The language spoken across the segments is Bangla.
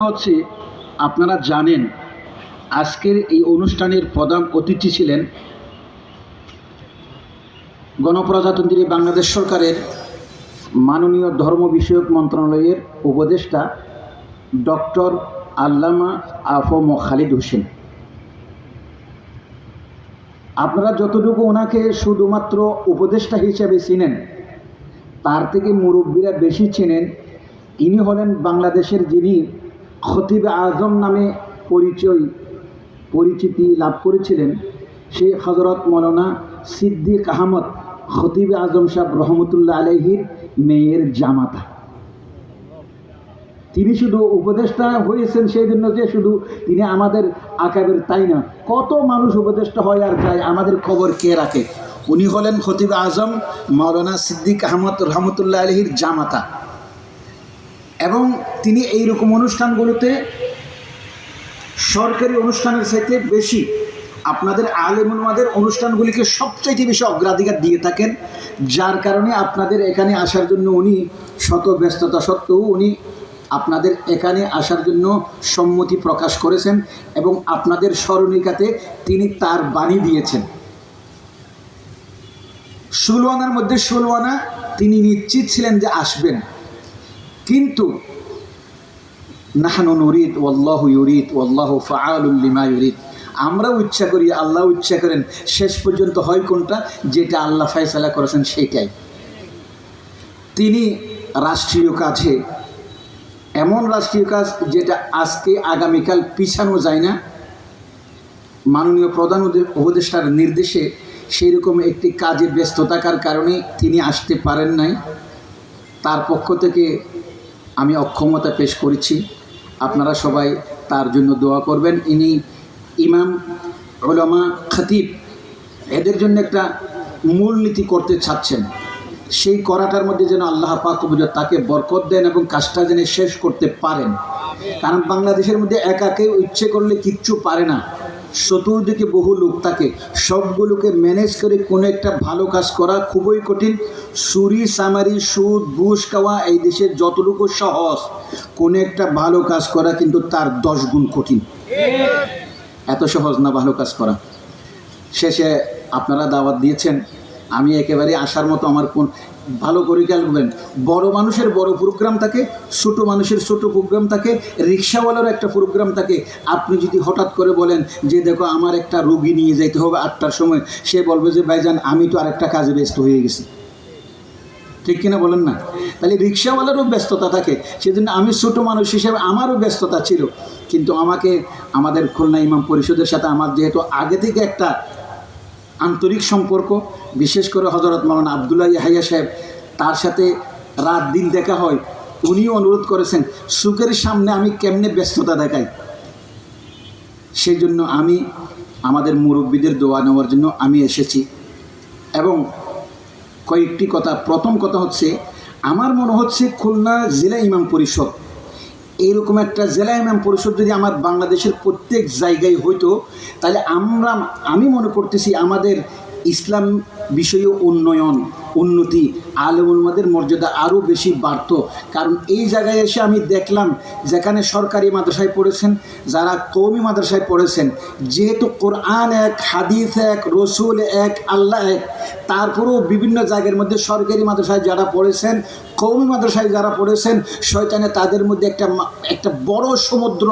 হচ্ছে, আপনারা জানেন, আজকের এই অনুষ্ঠানের প্রধান অতিথি ছিলেন গণপ্রজাতন্ত্রী বাংলাদেশ সরকারের মাননীয় ধর্ম বিষয়ক মন্ত্রণালয়ের উপদেষ্টা ডক্টর আল্লামা আফম খালিদ হোসেন। আপনারা যতটুকু ওনাকে শুধুমাত্র উপদেষ্টা হিসেবে চিনেন, তার থেকে মুরব্বীরা বেশি চেনেন। ইনি হলেন বাংলাদেশের যিনি খতিব আজম নামে পরিচয়, পরিচিতি লাভ করেছিলেন সেই হজরত মৌলানা সিদ্দিক আহমদ খতিব আজম সাহেব রহমতুল্লাহ আলহির মেয়ের জামাতা। তিনি শুধু উপদেষ্টা হয়েছেন সেই জন্য যে শুধু তিনি আমাদের আকাবের, তাই না? কত মানুষ উপদেষ্টা হয় আর যায়, আমাদের খবর কে রাখে? উনি হলেন খতিব আজম মৌলানা সিদ্দিক আহমদ রহমতুল্লাহ আলহির জামাতা। এবং তিনি এই রকম অনুষ্ঠানগুলোতে সরকারি অনুষ্ঠানের চাইতে বেশি আপনাদের আলেমুলমাদের অনুষ্ঠানগুলিকে সবচাইতে বেশি অগ্রাধিকার দিয়ে থাকেন, যার কারণে আপনাদের এখানে আসার জন্য উনি শত ব্যস্ততা সত্ত্বেও উনি আপনাদের এখানে আসার জন্য সম্মতি প্রকাশ করেছেন এবং আপনাদের স্মরণিকাতে তিনি তার বাণী দিয়েছেন। ষোলোয়ানার মধ্যে ষোলোয়ানা তিনি নিশ্চিত ছিলেন যে আসবেন। কিন্তু নাহানু নুরিদ, ওয়াল্লাহু ইউরিদ, ওয়াল্লাহু ফাআলুল লিমা ইউরিদ। আমরাও ইচ্ছা করি, আল্লাহ ইচ্ছা করেন, শেষ পর্যন্ত হয় কোনটা? যেটা আল্লাহ ফয়সালা করেছেন সেটাই। তিনি রাষ্ট্রীয় কাজে, এমন রাষ্ট্রীয় কাজ যেটা আজকে, আগামীকাল পিছানো যায় না। মাননীয় প্রধান উপদেষ্টার নির্দেশে সেই রকম একটি কাজে ব্যস্ত থাকার কারণে তিনি আসতে পারেন নাই। তার পক্ষ থেকে আমি অক্ষমতা পেশ করেছি। আপনারা সবাই তার জন্য দোয়া করবেন। ইনি ইমাম ওলামা খতিব, এদের জন্য একটা মূলনীতি করতে চাচ্ছেন। সেই করাটার মধ্যে যেন আল্লাহ পাক বুঝে তাকে বরকত দেন এবং কাজটা যেন শেষ করতে পারেন। কারণ বাংলাদেশের মধ্যে একাকে ইচ্ছে করলে কিচ্ছু পারে না। চতুর্দিকে বহু লোক থাকে। সবগুলোকে ম্যানেজ করে কোনো একটা ভালো কাজ করা খুবই কঠিন। চুরি সামারি সুদ, ঘুষ খাওয়া এই দেশের যতটুকু সহজ, কোনো একটা ভালো কাজ করা কিন্তু তার দশ গুণ কঠিন। এত সহজ না ভালো কাজ করা। শেষে আপনারা দাওয়াত দিয়েছেন। আমি একেবারে আসার মতো আমার কোন ভালো করে খেয়াল করবেন। বড় মানুষের বড় প্রোগ্রাম থাকে, ছোট মানুষের ছোট প্রোগ্রাম থাকে, রিক্সাওয়ালারও একটা প্রোগ্রাম থাকে। আপনি যদি হঠাৎ করে বলেন যে, দেখো, আমার একটা রুগী নিয়ে যাইতে হবে আটটার সময়, সে বলবে যে, ভাইজান, আমি তো আরেকটা কাজে ব্যস্ত হয়ে গেছি। ঠিক কিনা বলেন না? তাহলে রিক্সাওয়ালারও ব্যস্ততা থাকে। সেজন্য আমি ছোট মানুষ হিসেবে আমারও ব্যস্ততা ছিল। কিন্তু আমাকে, আমাদের খুলনা ইমাম পরিষদের সাথে আমার যেহেতু আগে থেকে একটা আন্তরিক সম্পর্ক, বিশেষ করে হজরত মৌলানা আবদুল্লাহ ইয়াহিয়া সাহেব, তার সাথে রাত দিন দেখা হয়, উনিও অনুরোধ করেছেন, সুখের সামনে আমি কেমনে ব্যস্ততা দেখাই? সেই জন্য আমি, আমাদের মুরব্বীদের দোয়া নেওয়ার জন্য আমি এসেছি। এবং কয়েকটি কথা, প্রথম কথা হচ্ছে, আমার মনে হচ্ছে খুলনা জেলা ইমাম পরিষদ এইরকম একটা জেলা ইমাম পরিষদ যদি আমার বাংলাদেশের প্রত্যেক জায়গায় হইতো, তাহলে আমরা, আমি মনে করতেছি আমাদের ইসলাম বিষয়ে উন্নয়ন। উন্নতি আলমুলমাদের মর্যাদা আরও বেশি বাড়তো। কারণ এই জায়গায় এসে আমি দেখলাম, যেখানে সরকারি মাদ্রাসায় পড়েছেন, যারা কৌমি মাদ্রাসায় পড়েছেন, যেহেতু কোরআন এক, হাদিস এক, রসুল এক, আল্লাহ এক, তারপরেও বিভিন্ন জায়গার মধ্যে সরকারি মাদ্রাসায় যারা পড়েছেন কৌমি মাদ্রাসায় যারা পড়েছেন, শয়তানে তাদের মধ্যে একটা একটা বড় সমুদ্র,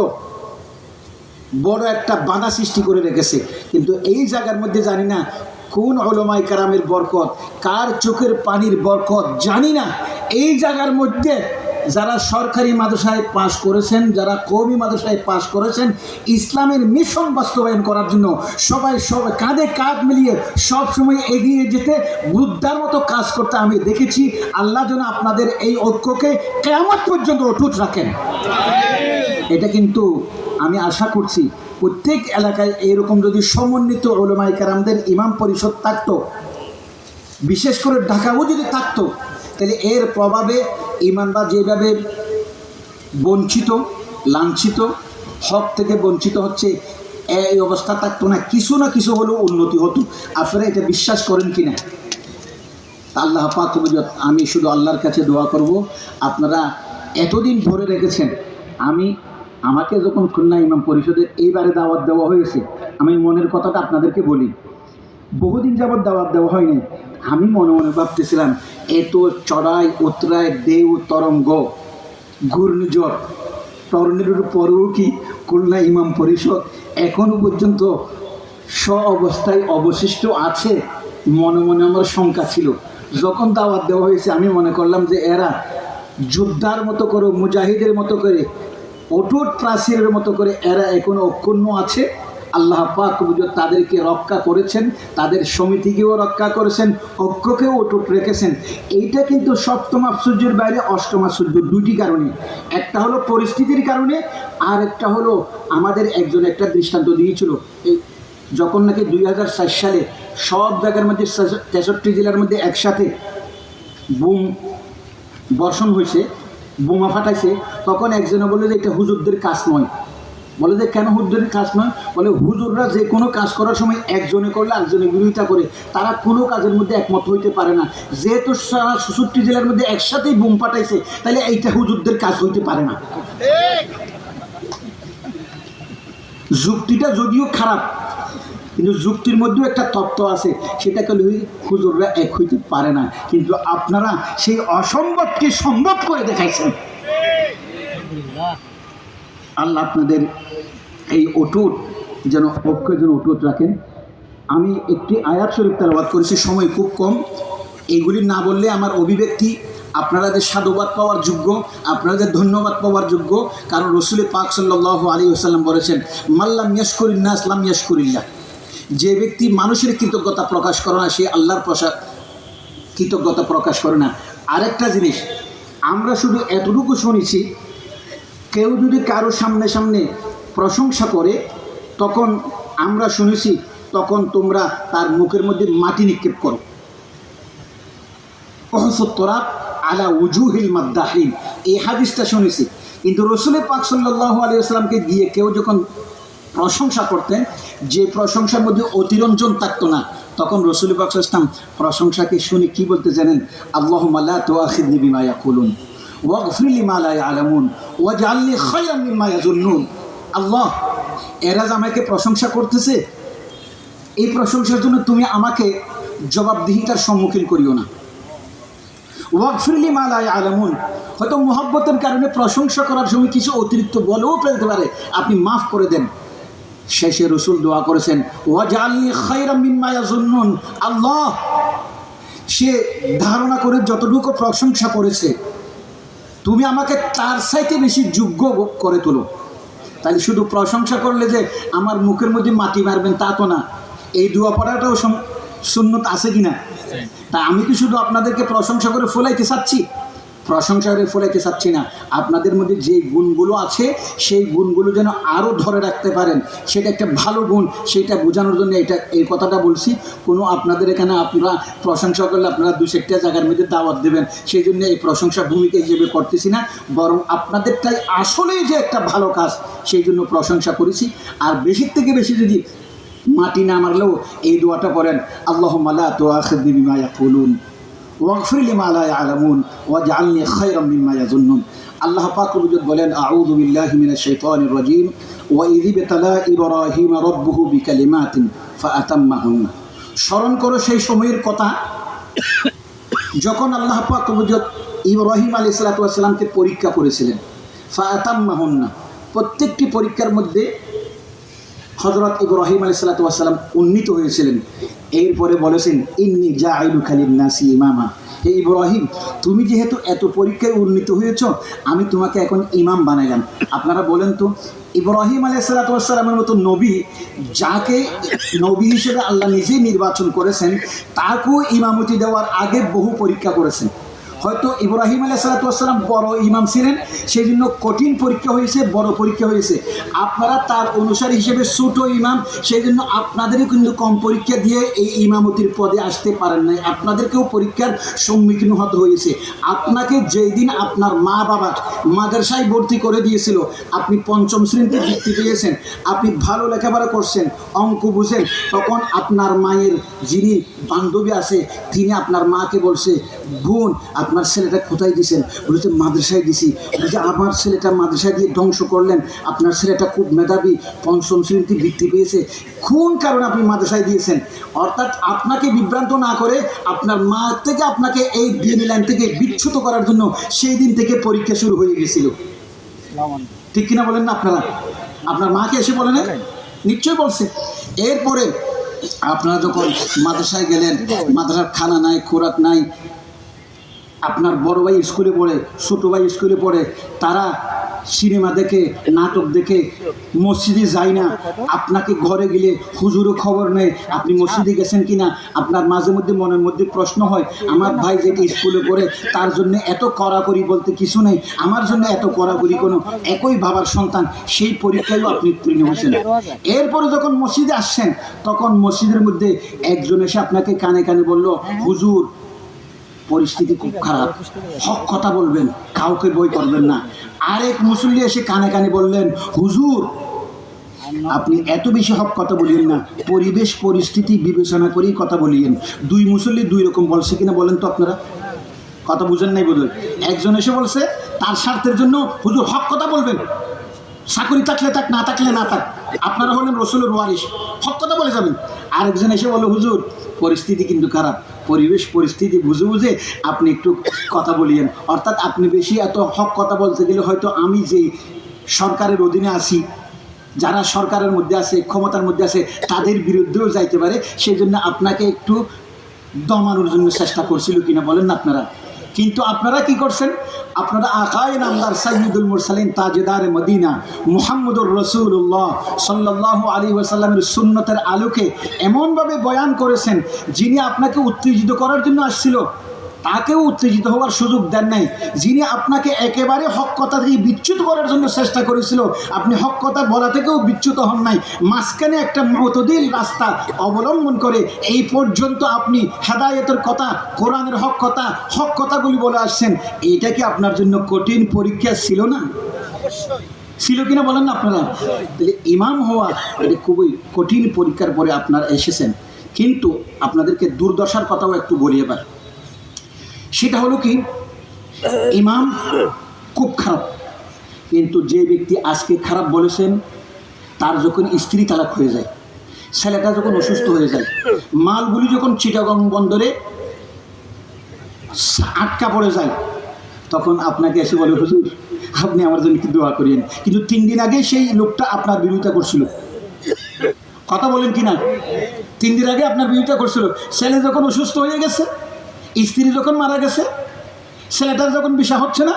বড় একটা বাধা সৃষ্টি করে রেখেছে। কিন্তু এই জায়গার মধ্যে জানি না কোন হলমাই কারামের বরকত? কার চোখের পানির বরকত? জানি না। এই জায়গার মধ্যে যারা সরকারি মাদ্রাসায় পাশ করেছেন, যারা কৌমি মাদ্রাসায় পাশ করেছেন, ইসলামের মিশন বাস্তবায়ন করার জন্য সবাই সব কাঁধে কাঁধ মিলিয়ে সবসময় এগিয়ে যেতে, বুদ্ধার মতো কাজ করতে আমি দেখেছি। আল্লাহ যেন আপনাদের এই ঐক্যকে কেমন পর্যন্ত অটুট রাখেন। এটা কিন্তু আমি আশা করছি, প্রত্যেক এলাকায় এরকম যদি সমন্বিত ওলমাই কারামদের ইমাম পরিষদ থাকতো, বিশেষ করে ঢাকাও যদি থাকতো, তাহলে এর প্রভাবে ইমানরা যেভাবে বঞ্চিত, লাঞ্ছিত হক থেকে বঞ্চিত হচ্ছে, এই অবস্থা থাকতো না, কিছু না কিছু হলেও উন্নতি হতো। আপনারা এটা বিশ্বাস করেন কি না আল্লাহ পাক আমি শুধু আল্লাহর কাছে দোয়া করব, আপনারা এতদিন ধরে রেখেছেন, আমি, আমাকে যখন খুলনা ইমাম পরিষদের এইবারে দাওয়াত দেওয়া হয়েছে, আমি মনের কথাটা আপনাদেরকে বলি, বহুদিন যাবৎ দাওয়াত দেওয়া হয়নি আমি মনে মনে ভাবতেছিলাম, এত চড়াই উতরায় দেউ, তরঙ্গ, ঘূর্ণিঝড় টর্নেডোর পরেও কি খুলনা ইমাম পরিষদ এখনও পর্যন্ত স্ব অবস্থায় অবশিষ্ট আছে? মনে মনে আমার শঙ্কা ছিল। যখন দাওয়াত দেওয়া হয়েছে, আমি মনে করলাম যে এরা যোদ্ধার মতো করে, মুজাহিদের মতো করে অটুট প্রাচীরের মতো করে এরা এখনও অক্ষুণ্ণ আছে। আল্লাহ পাক তাদেরকে রক্ষা করেছেন, তাদের সমিতিকেও রক্ষা করেছেন ঐক্যকেও অটুট রেখেছেন। এইটা কিন্তু সপ্তম আশ্চর্যের বাইরে অষ্টম আশ্চর্য দুটি কারণে। একটা হলো পরিস্থিতির কারণে, আর একটা হলো আমাদের একজন একটা দৃষ্টান্ত দিয়েছিল। এই যখন নাকি দুই হাজার সাত সালে সব জায়গার মধ্যে তেষট্টি জেলার মধ্যে একসাথে বুম বর্ষণ হয়েছে, বোমা ফাটাইছে, তখন একজনে বলে যে এটা হুজুরদের কাজ নয়। বলে যে, কেন হুজুরদের কাজ নয়? বলে, হুজুররা যে কোনো কাজ করার সময় একজনে করলে আরেকজনে বিরোধিতা করে। তারা কোনো কাজের মধ্যে একমত হইতে পারে না। যেহেতু সারা চৌষট্টি জেলার মধ্যে একসাথেই বোম পাঠাইছে তাহলে এইটা হুজুরদের কাজ হইতে পারে না। যুক্তিটা যদিও খারাপ, কিন্তু যুক্তির মধ্যেও একটা তত্ত্ব আছে। সেটাকে লই হুজুররা এক হইতে পারে না। কিন্তু আপনারা সেই অসম্ভবকে সম্ভব করে দেখাইছেন। আল্লাহ আপনাদের এই অটুট যেন ঐক্য যেন অটুট রাখেন। আমি একটি আয়াত শরীফ তেলাবাদ করেছি, সময় খুব কম। এইগুলি না বললে আমার অভিব্যক্তি আপনারা যে সাধুবাদ পাওয়ার যোগ্য, আপনারা যে ধন্যবাদ পাওয়ার যোগ্য, কারণ রসুল পাক সাল্লাহ আলী আসাল্লাম বলেছেন মাল্লাম ইয়াসকুরিল্লা আসলাম ইয়াসকুরিল্লা যে ব্যক্তি মানুষের কৃতজ্ঞতা প্রকাশ করে না, সে আল্লাহর প্রসাদ কৃতজ্ঞতা প্রকাশ করে না। আরেকটা জিনিস, আমরা শুধু এতটুকু শুনেছি কেউ যদি কারও সামনে সামনে প্রশংসা করে, তখন আমরা শুনেছি, তখন তোমরা তার মুখের মধ্যে মাটি নিক্ষেপ করো। অহসত্তরা আলা উজুহিল মাদ্দাহিন। এই হাদিসটা শুনেছি। কিন্তু রসুলের পাক সাল্লাহ আলিয়াকে দিয়ে কেউ যখন প্রশংসা করতেন, যে প্রশংসার মধ্যে অতিরঞ্জন থাকতো না, তখন রসুল পাক ইসলাম প্রশংসাকে শুনে কি বলতে জানেন? আল্লাহ মাল্লা তো আখিদনি বিমায়া খুলুন ওয়াগফিরলি মালায় আলামুন আল্লাহ, এরা আমাকে প্রশংসা করতেছে, এই প্রশংসার জন্য তুমি আমাকে জবাবদিহিতার সম্মুখীন করিও না। ওয়াকফিরলি মালায় আলামুন হয়তো মোহব্বতের কারণে প্রশংসা করার সময় কিছু অতিরিক্ত বলেও ফেলতে পারে। আপনি মাফ করে দেন। শেষে রসুল দোয়া করেছেন আল্লাহ, সে ধারণা করে যতটুকু প্রশংসা করেছে তুমি আমাকে তার সাইতে বেশি যোগ্য করে তোলো। তাহলে শুধু প্রশংসা করলে যে আমার মুখের মধ্যে মাটি মারবেন তা তো না। এই দোয়া পড়াটাও শূন্যত সুন্নত আছে কি না তা আমি কি শুধু আপনাদেরকে প্রশংসা করে ফোলাইতে চাচ্ছি? প্রশংসা করে ফলাইতে চাচ্ছি না? আপনাদের মধ্যে যে গুণগুলো আছে, সেই গুণগুলো যেন আরও ধরে রাখতে পারেন। সেটা একটা ভালো গুণ, সেটা বোঝানোর জন্য এটা, এই কথাটা বলছি। কোনো আপনাদের এখানে আপনারা প্রশংসা করলে আপনারা দু চারটা জায়গার মধ্যে দাওয়াত দেবেন। সেই জন্য এই প্রশংসা ভূমিকা হিসেবে করতেছি না। বরং আপনাদেরটাই আসলেই যে একটা ভালো কাজ, সেই জন্য প্রশংসা করেছি। আর বেশির থেকে বেশি যদি মাটি না মারলেও এই দোয়াটা করেন আল্লাহ মালা তো আখদি বিমা ইয়াকুলুন। ওয়াগফির লিমা লা ইয়ালামুন ওয়াজআলনি খায়রাম মিম্মা ইয়াজুন্নুন আল্লাহ পাক রব্বুল বলেন, আউযু বিল্লাহি মিনাশ শাইতানির রাজীম, ওয়া ইযি বিতালা ইব্রাহিম রাব্বুহু বিকালিমাতিন ফাআতাম্মাহুন্না স্মরণ করো সেই সময়ের কথা, যখন আল্লাহ পাক রব্বুল ইব্রাহিম আলাইহিস সালাতু পরীক্ষা করেছিলেন, ফাআতাম্মাহুন্না। প্রত্যেকটি পরীক্ষার মধ্যে হজরত ইব্রাহিম আলী সাল্লাতাম উন্নীত হয়েছিলেন। এরপরে বলেছেন, ইন্নি যা আইলু খালিন নাসি ইমামা। হে ইব্রাহিম, তুমি যেহেতু এত পরীক্ষায় উন্নীত হয়েছ, আমি তোমাকে এখন ইমাম বানাইলাম। আপনারা বলেন তো, ইব্রাহিম আলী সাল্লাতামের মতো নবী, যাকে নবী হিসেবে আল্লাহ নিজেই নির্বাচন করেছেন, তাকেও ইমামতি দেওয়ার আগে বহু পরীক্ষা করেছেন। হয়তো ইব্রাহিম আলাহ সালাতাম বড় ইমাম ছিলেন সেই জন্য কঠিন পরীক্ষা হয়েছে, বড় পরীক্ষা হয়েছে। আপনারা তার অনুসারী হিসেবে ছোটো ইমাম সেই জন্য আপনাদেরও কিন্তু কম পরীক্ষা দিয়ে এই ইমামতির পদে আসতে পারেন নাই। আপনাদেরকেও পরীক্ষার সম্মুখীন হতে হয়েছে। আপনাকে যেই দিন আপনার মা বাবা মাদ্রাসায় ভর্তি করে দিয়েছিল, আপনি পঞ্চম শ্রেণীতে বৃত্তি পেয়েছেন আপনি ভালো লেখাপড়া করছেন, অঙ্ক বুঝেন, তখন আপনার মায়ের যিনি বান্ধবী আছে, তিনি আপনার মাকে বলছে, বোন আপনার ছেলেটা কোথায় দিয়েছেন বলেছে, মাদ্রাসায় দিছি বলেছে, আমার ছেলেটা মাদ্রাসায় দিয়ে ধ্বংস করলেন। আপনার ছেলেটা খুব মেধাবী, পঞ্চম শ্রেণীতে বৃত্তি পেয়েছে। কোন কারণে আপনি মাদ্রাসায় দিয়েছেন অর্থাৎ আপনাকে বিভ্রান্ত না করে আপনার মা থেকে আপনাকে এই দিন লাইন থেকে বিচ্ছুত করার জন্য সেই দিন থেকে পরীক্ষা শুরু হয়ে গেছিল। ঠিক কিনা বলেন না আপনারা? আপনার মাকে এসে বলেন? নিশ্চয়ই বলছে। এরপরে আপনারা যখন মাদ্রাসায় গেলেন, মাদ্রাসার খানা নাই, খোরাক নাই আপনার বড় ভাই স্কুলে পড়ে, ছোটো ভাই স্কুলে পড়ে, তারা সিনেমা দেখে, নাটক দেখে, মসজিদে যায় না। আপনাকে ঘরে গেলে হুজুরও খবর নেই আপনি মসজিদে গেছেন কিনা? আপনার মাঝে মধ্যে, মনের মধ্যে প্রশ্ন হয়, আমার ভাই যেটি স্কুলে পড়ে, তার জন্য এত কড়াকড়ি বলতে কিছু নেই, আমার জন্য এত কড়াকড়ি কোনো একই বাবার সন্তান, সেই পরীক্ষায়ও আপনি উত্তীর্ণ হয়েছেন এরপরে যখন মসজিদে আসছেন, তখন মসজিদের মধ্যে একজন এসে আপনাকে কানে কানে বলল, হুজুর পরিস্থিতি খুব খারাপ। হক কথা বলবেন, কাউকে বই করবেন না। আরেক মুসল্লি এসে কানে কানে বললেন, হুজুর, আপনি এত বেশি হক কথা বলিয়েন না। পরিবেশ, পরিস্থিতি বিবেচনা করেই কথা বলিয়েন। দুই মুসল্লি দুই রকম বলছে কিনা বলেন তো আপনারা? কথা বুঝেন নাই বোধহয়? একজন এসে বলছে, তার স্বার্থের জন্য হুজুর হক কথা বলবেন। চাকরি থাকলে থাক, না থাকলে না থাক। আপনারা হলেন রসুলের ওয়ারিস হক কথা বলে যাবেন। আরেকজন এসে বলে, হুজুর, পরিস্থিতি কিন্তু খারাপ। পরিবেশ, পরিস্থিতি বুঝে বুঝে আপনি একটু কথা বলিয়েন। অর্থাৎ আপনি বেশি এত হক কথা বলতে গেলে হয়তো আমি যেই সরকারের অধীনে আছি, যারা সরকারের মধ্যে আছে, ক্ষমতার মধ্যে আছে, তাদের বিরুদ্ধেও যাইতে পারে। সেই জন্য আপনাকে একটু দমানোর জন্য চেষ্টা করছিল কিনা বলেন না আপনারা? কিন্তু আপনারা কি করছেন? আপনারা আকায় নামদার সাইদুল মুরসালিন তাজেদার মদিনা মুহাম্মদুর রসুল্লাহ সাল্লাহ আলী ওয়াসাল্লামের সুন্নতের আলোকে এমনভাবে বয়ান করেছেন, যিনি আপনাকে উত্তেজিত করার জন্য আসছিল। তাকেও উত্তেজিত হওয়ার সুযোগ দেন নাই। যিনি আপনাকে একেবারে হক কথা থেকে বিচ্যুত করার জন্য চেষ্টা করেছিল, আপনি হক কথা বলা থেকেও বিচ্যুত হন নাই। মাঝখানে একটা মতদিল রাস্তা অবলম্বন করে এই পর্যন্ত আপনি হেদায়েতের কথা, কোরআনের হক কথা, হক কথাগুলি বলে আসছেন। এইটা কি আপনার জন্য কঠিন পরীক্ষা ছিল না? ছিল কিনা বলেন না আপনারা? তাহলে ইমাম হওয়া এটা খুবই কঠিন পরীক্ষার পরে আপনারা এসেছেন। কিন্তু আপনাদেরকে দুর্দশার কথাও একটু বলি এবার। সেটা হলো কি? ইমাম খুব খারাপ। কিন্তু যে ব্যক্তি আজকে খারাপ বলেছেন, তার যখন স্ত্রী তালাক হয়ে যায়, ছেলেটা যখন অসুস্থ হয়ে যায়, মালগুলি যখন চিটাগং বন্দরে আটকা পড়ে যায়, তখন আপনাকে এসে বলে, হুজুর, আপনি আমার জন্য কি দোয়া করিয়েন। কিন্তু তিন দিন আগে সেই লোকটা আপনার বিরোধিতা করছিল। কথা বলেন কি না? তিন দিন আগে আপনার বিরোধিতা করছিল। ছেলে যখন অসুস্থ হয়ে গেছে স্ত্রী যখন মারা গেছে, ছেলেটার যখন বিষা হচ্ছে না,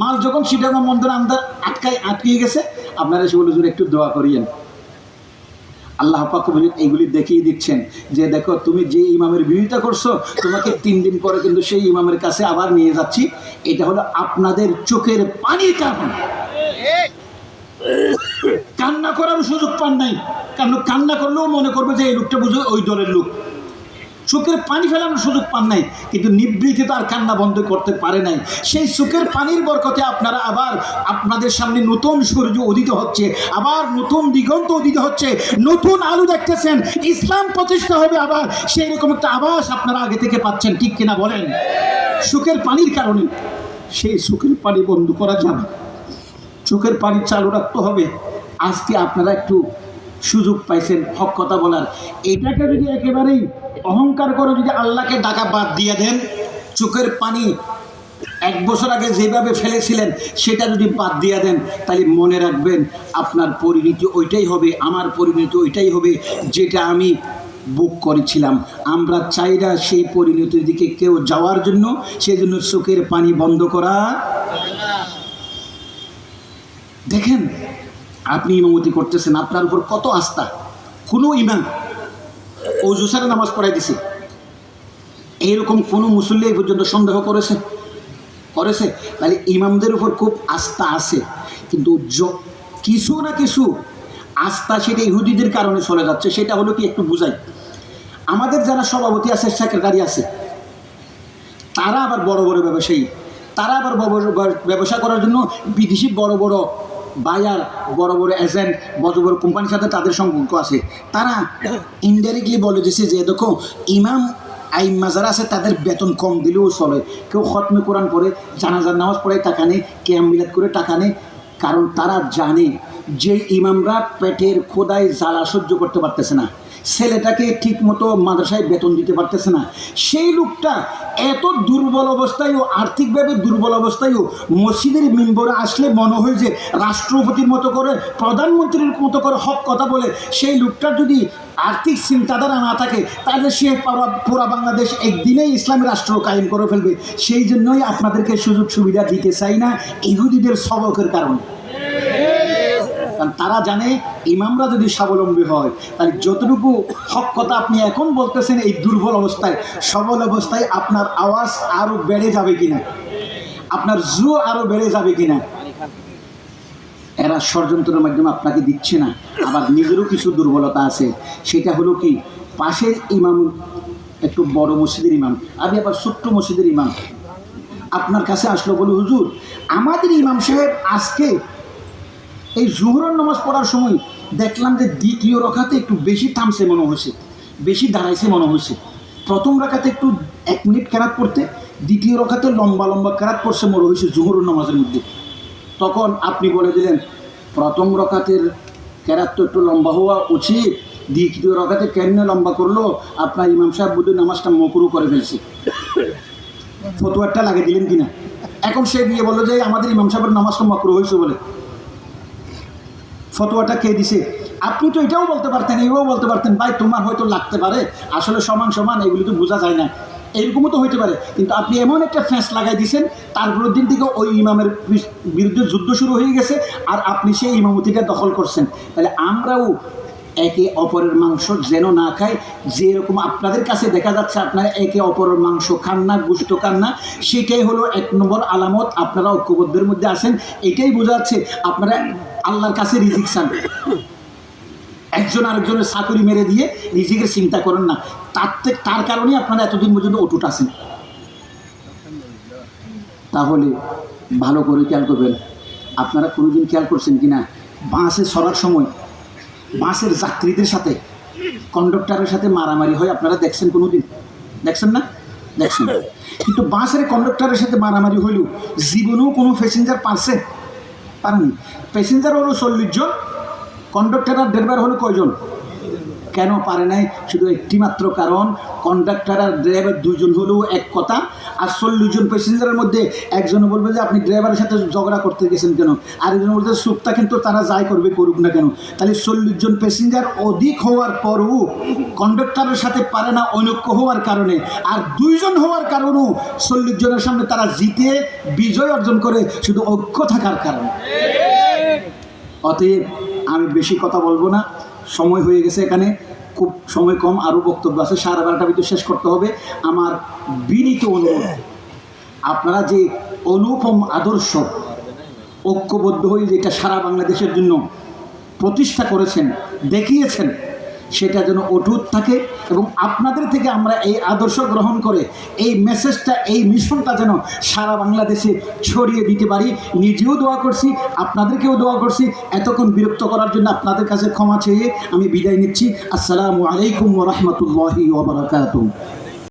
মাল যখন সিটাগা মন্দির আন্দার আটকায় আটকিয়ে গেছে, আপনারা বলে হুজুর একটু দোয়া করিয়েন। আল্লাহ পাক হুজুর এইগুলি দেখিয়ে দিচ্ছেন যে, দেখো, তুমি যে ইমামের বিরোধিতা করছ, তোমাকে তিন দিন পরে কিন্তু সেই ইমামের কাছে আবার নিয়ে যাচ্ছি। এটা হলো আপনাদের চোখের পানির কারণ কান্না করার সুযোগ পান নাই। কারণ কান্না করলেও মনে করবে যে, এই লোকটা বুঝো ওই দলের লোক। চোখের পানি ফেলানোর সুযোগ পান নাই, কিন্তু নিবৃত্তি তো আর কান্না বন্ধ করতে পারে নাই। সেই চোখের পানির বরকতে আপনারা আবার আপনাদের সামনে নতুন সূর্য উদিত হচ্ছে, আবার নতুন দিগন্ত উদিত হচ্ছে, নতুন আলু দেখতেছেন, ইসলাম প্রতিষ্ঠা হবে আবার সেই রকম একটা আবাস আপনারা আগে থেকে পাচ্ছেন, ঠিক কিনা বলেন? সুখের পানির কারণে, সেই সুখের পানি বন্ধ করা যাবে চোখের পানি চালু রাখতে হবে। আজকে আপনারা একটু সুযোগ পাইছেন হক কথা বলার। এটাকে যদি একেবারেই অহংকার করে যদি আল্লাহকে ডাকা বাদ দিয়ে দেন, চোখের পানি এক বছর আগে যেভাবে ফেলেছিলেন, সেটা যদি বাদ দিয়ে দেন, তাহলে মনে রাখবেন আপনার পরিণতি ওইটাই হবে, আমার পরিণতি ওইটাই হবে, যেটা আমি বুক করেছিলাম। আমরা চাই না সেই পরিণতির দিকে কেউ যাওয়ার জন্য সেই জন্য চোখের পানি বন্ধ করা। দেখেন আপনি ইমামতি করতেছেন, আপনার উপর কত আস্থা? কোনো ইমাম ও জুসারে নামাজ পড়াই দিছে। এইরকম কোনো মুসল্লি এই পর্যন্ত সন্দেহ করেছে? করেছে? তাহলে ইমামদের উপর খুব আস্থা আছে। কিন্তু কিছু না কিছু আস্থা সেটা ইহুদিদের কারণে চলে যাচ্ছে, সেটা হলো কি একটু বুঝাই। আমাদের যারা সভাপতি আছে, সেক্রেটারি আছে, তারা আবার বড় বড় ব্যবসায়ী, তারা আবার ব্যবসা করার জন্য বিদেশি বড় বড় বায়ার বড় বড় এজেন্ট বড় বড় কোম্পানির সাথে তাদের সম্পর্ক আছে। তারা ইনডাইরেক্টলি বলে দিছে যে, দেখো, ইমাম আইম্মা যারা আছে, তাদের বেতন কম দিলেও চলে। কেউ খতমে কোরআন পড়ে, জানাজার নামাজ পড়ে, টাকা নেই, কেয়াম মিলাদ করে টাকা নেই। কারণ তারা জানে যে ইমামরা পেটের খোদায় জ্বালা সহ্য করতে পারতেছে না। ছেলেটাকে ঠিক মতো মাদ্রাসায় বেতন দিতে পারতেছে না। সেই লোকটা এত দুর্বল অবস্থায়ও, আর্থিকভাবে দুর্বল অবস্থায়ও মসজিদের মেম্বরে আসলে মনে হয় যে রাষ্ট্রপতির মতো করে, প্রধানমন্ত্রীর মতো করে হক কথা বলে সেই লোকটার যদি আর্থিক চিন্তাধারা না থাকে, তাহলে সে পুরা বাংলাদেশ একদিনেই ইসলামী রাষ্ট্র কায়েম করে ফেলবে। সেই জন্যই আপনাদেরকে সুযোগ সুবিধা দিতে চাই না, ইহুদিদের সবকের কারণে। কারণ তারা জানে ইমামরা যদি স্বাবলম্বী হয়, তাহলে যতটুকু হক কথা আপনি এখন বলতেছেন এই দুর্বল অবস্থায়, সবল অবস্থায় আপনার আওয়াজ আরও বেড়ে যাবে কিনা? আপনার জু আরও বেড়ে যাবে কিনা? এরা ষড়যন্ত্রের মাধ্যমে আপনাকে দিচ্ছে না, আবার নিজেরও কিছু দুর্বলতা আছে। সেটা হলো কি? পাশের ইমাম, একটু বড় মসজিদের ইমাম আমি আবার ছোট্ট মসজিদের ইমাম। আপনার কাছে আসলো বলে, হুজুর, আমাদের ইমাম সাহেব আজকে এই জুহরের নামাজ পড়ার সময় দেখলাম যে দ্বিতীয় রকাতে একটু বেশি থামছে মনে হয়েছে, বেশি দাঁড়াইছে মনে হয়েছে। প্রথম রাখাতে একটু এক মিনিট কেরাত পড়তে, দ্বিতীয় রকাতে লম্বা লম্বা কেরাত পড়ছে মনে হয়েছে জুহরের নামাজের মধ্যে। তখন আপনি বলে দিলেন, প্রথম রকাতের কেরাত তো একটু লম্বা হওয়া উচিত, দ্বিতীয় রকাতে কেমনে লম্বা করল? আপনার ইমাম সাহেব বুধ নামাজটা মকরু করে ফেলছে। ফতুয়ারটা লাগিয়ে দিলেন কিনা? এখন সে গিয়ে বলল যে, আমাদের ইমাম সাহেবের নামাজটা মকরু হয়েছে বলে। ফতোয়াটা কে দিছে? আপনি তো এটাও বলতে পারতেন এও বলতে পারতেন, ভাই, তোমার হয়তো লাগতে পারে, আসলে সমান সমান এগুলি তো বোঝা যায় না। এরকমও তো হইতে পারে, কিন্তু আপনি এমন একটা ফ্যাঁস লাগাই দিয়েছেন তারপরের দিন থেকে ওই ইমামের বিরুদ্ধে যুদ্ধ শুরু হয়ে গেছে, আর আপনি সেই ইমামতিটা দখল করছেন। তাহলে আমরাও একে অপরের মাংস যেন না খাই, যেরকম আপনাদের কাছে দেখা যাচ্ছে, আপনারা একে অপরের মাংস খান না, গুস্ত খান না, সেটাই হলো এক নম্বর আলামত। আপনারা ঐক্যবদ্ধের মধ্যে আছেন, এটাই বোঝা যাচ্ছে, আপনারা আল্লাহর কাছে রিজিক চান। একজন আরেকজনের চাকরি মেরে দিয়ে রিজিকের চিন্তা করেন না। তার থেকে তার কারণেই আপনারা এতদিন পর্যন্ত অটুট আছেন। তাহলে ভালো করে খেয়াল করবেন, আপনারা কোনোদিন খেয়াল করছেন কিনা? বাসে সরার সময় বাসের যাত্রীদের সাথে কন্ডাক্টরের সাথে মারামারি হয়, আপনারা দেখছেন কোনোদিন? দেখছেন না? দেখছেন। কিন্তু বাসের কন্ডাক্টরের সাথে মারামারি হইলেও জীবনেও কোনো প্যাসেঞ্জার পারছে পারেনি প্যাসেঞ্জার হলো চল্লিশ জন কন্ডাক্টর আর ড্রাইভার হলো কয়জন? কেন পারে নাই? শুধু একটি মাত্র কারণ কন্ডাক্টার আর ড্রাইভার দুজন হলেও এক কথা। আর চল্লিশ জন প্যাসেঞ্জারের মধ্যে একজন বলবে যে, আপনি ড্রাইভারের সাথে ঝগড়া করতে গেছেন কেন? আরেকজন বলতে সুপ্তা কিন্তু তারা যাই করবে, করুক না কেন? তাহলে চল্লিশ জন প্যাসেঞ্জার অধিক হওয়ার পরও কন্ডাক্টারের সাথে পারে না অনৈক্য হওয়ার কারণে। আর দুইজন হওয়ার কারণেও চল্লিশ জনের সামনে তারা জিতে বিজয় অর্জন করে শুধু ঐক্য থাকার কারণে। অতএব আমি বেশি কথা বলব না। সময় হয়ে গেছে এখানে। খুব সময় কম, আরও বক্তব্য আছে। সাড়ে বারোটা ভিতরে শেষ করতে হবে। আমার বিনীত অনুরোধ, আপনারা যে অনুপম আদর্শ ঐক্যবদ্ধ হয়ে যেটা সারা বাংলাদেশের জন্য প্রতিষ্ঠা করেছেন, দেখিয়েছেন সেটা যেন অটুট থাকে এবং আপনাদের থেকে আমরা এই আদর্শ গ্রহণ করে এই মেসেজটা এই মিশনটা যেন সারা বাংলাদেশে ছড়িয়ে দিতে পারি। নিজেও দোয়া করছি, আপনাদেরকেও দোয়া করছি। এতক্ষণ বিরক্ত করার জন্য আপনাদের কাছে ক্ষমা চেয়ে আমি বিদায় নিচ্ছি। আসসালামু আলাইকুম রহমতুল্লাহি ওবরাকাতুহ